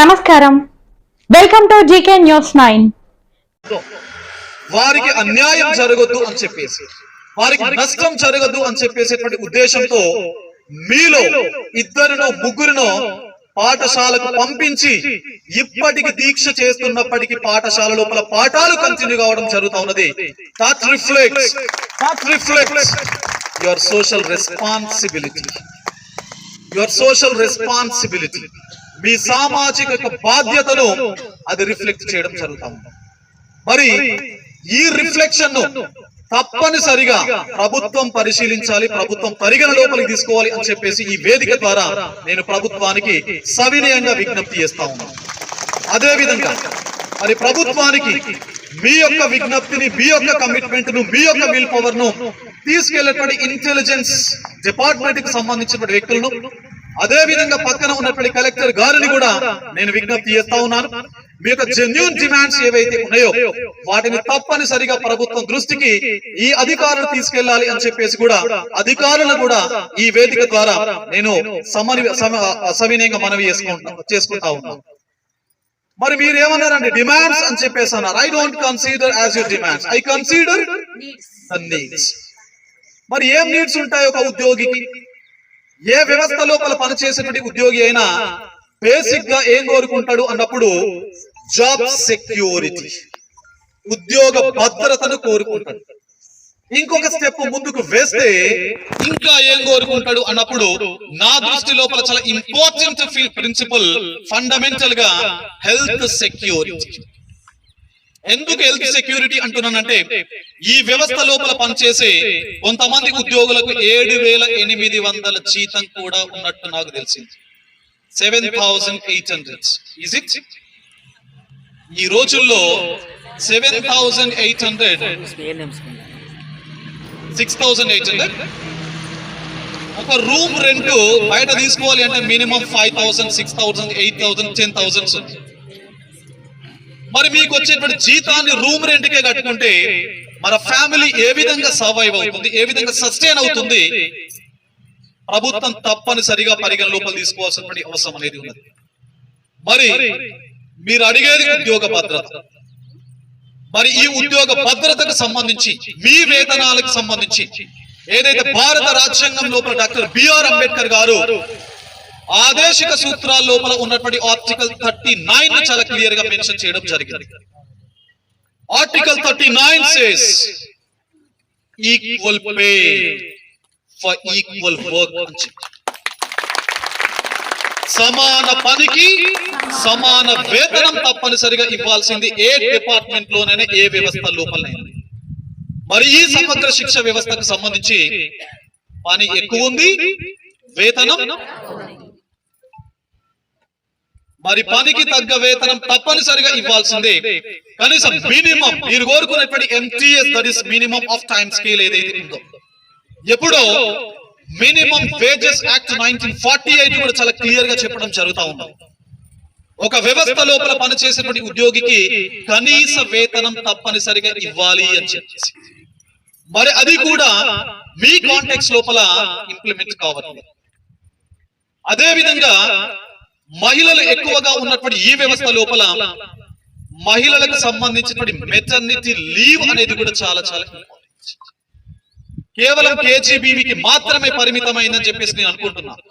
నమస్కారం. Welcome to GK news nine వారికి అన్యాయం జరగదు అని చెప్పేసి వారికి నష్టం జరగదు అని చెప్పేసేటువంటి ఉద్దేశంతో మీలో ఇద్దరినో ముగ్గురినో పాఠశాలకు పంపించి ఇప్పటికి దీక్ష చేస్తున్నప్పటికీ పాఠశాల లోపల పాఠాలు కంటిన్యూ కావడం జరుగుతా ఉన్నది. That reflects that reflects your social responsibility your social responsibility మీ సామాజిక బాధ్యతను అది రిఫ్లెక్ట్ చేయడం జరుగుతా మరి ఈ రిఫ్లెక్షన్ను తప్పనిసరిగా ప్రభుత్వం పరిశీలించాలి ప్రభుత్వం పరిగణ లోపలికి తీసుకోవాలి అని చెప్పేసి ఈ వేదిక ద్వారా నేను ప్రభుత్వానికి సవినయంగా విజ్ఞప్తి చేస్తా ఉన్నాను అదే విధంగా మరి ప్రభుత్వానికి మీ యొక్క విజ్ఞప్తిని మీ యొక్క కమిట్మెంట్ను మీ యొక్క విల్ పవర్ను తీసుకెళ్ళేటువంటి ఇంటెలిజెన్స్ డిపార్ట్మెంట్కి సంబంధించినటువంటి వ్యక్తులను అదే విధంగా పక్కన ఉన్నటువంటి కలెక్టర్ గారిని కూడా నేను విజ్ఞప్తి చేస్తా ఉన్నాను. మీ యొక్క జెన్యున్ డిమాండ్స్ ఏవైతే ఉన్నాయో వాటిని తప్పనిసరిగా ప్రభుత్వం దృష్టికి ఈ అధికారులు తీసుకెళ్ళాలి అని చెప్పేసి కూడా అధికారులను కూడా ఈ వేదిక ద్వారా నేను సవినయంగా మనవి చేసుకుంటా చేసుకుంటా ఉన్నాను. మరి మీరు ఏమన్నారండి డిమాండ్స్ అని చెప్పేసి అన్నారు. I don't consider as your demands I consider needs మరి ఏం నీడ్స్ ఉంటాయి ఒక ఉద్యోగికి? ఏ వ్యవస్థ లోపల పనిచేసేటువంటి ఉద్యోగి అయినా బేసిక్గా ఏం కోరుకుంటాడు అన్నప్పుడు జాబ్ సెక్యూరిటీ ఉద్యోగ భద్రతను కోరుకుంటాడు. ఇంకొక స్టెప్ ముందుకు వేస్తే ఇంకా ఏం కోరుకుంటాడు అన్నప్పుడు నా దృష్టి లోపల చాలా ఇంపార్టెంట్ ప్రిన్సిపల్ ఫండమెంటల్గా హెల్త్ సెక్యూరిటీ. ఎందుకు హెల్త్ సెక్యూరిటీ అంటున్నానంటే ఈ వ్యవస్థ లోపల పనిచేసే కొంతమంది ఉద్యోగులకు ఏడు వేల ఎనిమిది వందల జీతం కూడా ఉన్నట్టు నాకు తెలిసింది. Seven thousand eight hundred it ఈ రోజుల్లో seven thousand eight hundred six thousand eight hundred ఒక రూమ్ రెంట్ బయట తీసుకోవాలి అంటే minimum five thousand six thousand eight thousand ten thousands మరి మీకు వచ్చేటువంటి జీతాన్ని రూమ్ రెంట్ కే కట్టుకుంటే మన ఫ్యామిలీ ఏ విధంగా సర్వైవ్ అవుతుంది ఏ విధంగా సస్టైన్ అవుతుంది? ప్రభుత్వం తప్పనిసరిగా పరిగణ లోపల తీసుకోవాల్సినటువంటి అవసరం అనేది ఉన్నది. మరి మీరు అడిగేది ఉద్యోగ భద్రత. మరి ఈ ఉద్యోగ భద్రతకు సంబంధించి మీ వేతనాలకు సంబంధించి ఏదైతే భారత రాజ్యాంగం లోపల డాక్టర్ బిఆర్ అంబేద్కర్ గారు ఆదేశిక సూత్రాల లోపల ఉన్నటువంటి ఆర్టికల్ థర్టీ నైన్ చాలా క్లియర్గా మెన్షన్ చేయడం జరిగింది. Article thirty nine says equal pay for equal work అని సమాన పనికి సమాన వేతనం తప్పనిసరిగా ఇవ్వాల్సింది ఏ డిపార్ట్మెంట్ లోనైనా ఏ వ్యవస్థ లోపల మరి ఈ సమగ్ర శిక్ష వ్యవస్థకు సంబంధించి పని ఎక్కువ ఉంది వేతనం మరి పనికి తగ్గ వేతనం తప్పనిసరిగా ఇవ్వాల్సిందే. కనీసం మినిమం మీరు కోరుకున్నటువంటి MTS that is minimum of time scale ఏదైతే ఉందో. ఎప్పుడో minimum wages act nineteen forty eight కూడా చాలా క్లియర్గా చెప్పడం జరుగుతా ఉంది ఒక వ్యవస్థ లోపల పనిచేసేటువంటి ఉద్యోగికి కనీస వేతనం తప్పనిసరిగా ఇవ్వాలి అని చెప్పేసి. మరి అది కూడా మీ కాంటాక్ట్స్ లోపల ఇంప్లిమెంట్ కావాలి అదే విధంగా మహిళలు ఎక్కువగా ఉన్నటువంటి ఈ వ్యవస్థ లోపల మహిళలకు సంబంధించినటువంటి మెటర్నిటీ లీవ్ అనేది కూడా చాలా చాలా కేవలం కేజీబీవీకి మాత్రమే పరిమితమైందని చెప్పేసి నేను అనుకుంటున్నాను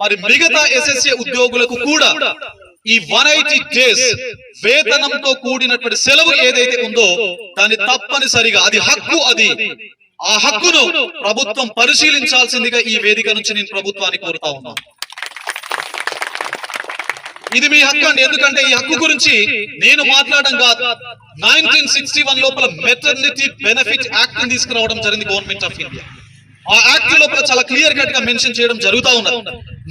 మరి మిగతా ఎస్ఎస్ఏ ఉద్యోగులకు కూడా ఈ వన్ ఎయిటీ డేస్ వేతనంతో కూడినటువంటి సెలవు ఏదైతే ఉందో దాన్ని తప్పనిసరిగా అది హక్కు అది ఆ హక్కును ప్రభుత్వం పరిశీలించాల్సిందిగా ఈ వేదిక నుంచి నేను ప్రభుత్వాన్ని కోరుతా ఉన్నాను. ఇది మీ హక్కు అండి. ఎందుకంటే ఈ హక్కు గురించి నేను మాట్లాడడం కాదు. నైన్టీన్ సిక్స్టీ వన్ లోపల మెటర్నిటీ బెనిఫిట్ యాక్ట్ తీసుకురావడం జరిగింది గవర్నమెంట్ ఆఫ్ ఇండియా ఆ యాక్ట్ లోపల చాలా క్లియర్ కట్గా మెన్షన్ చేయడం జరుగుతా ఉన్నది.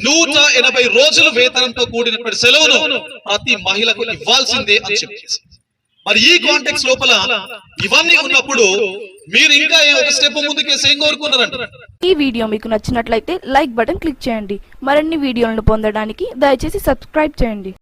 నూట ఎనభై రోజులు వేతనంతో కూడినటువంటి సెలవును ప్రతి మహిళకు ఇవ్వాల్సిందే అని చెప్పేసి. మరి ఈ కాంటెక్స్ లోపల ఇవన్నీ ఉన్నప్పుడు మీరు ఇంకా ఒక స్టెప్ ముందుకేసి ఏం కోరుకున్నారంట ఈ వీడియో మీకు నచ్చినట్లయితే లైక్ బటన్ క్లిక్ చేయండి. మరిన్ని వీడియోలను పొందడానికి దయచేసి సబ్స్క్రైబ్ చేయండి.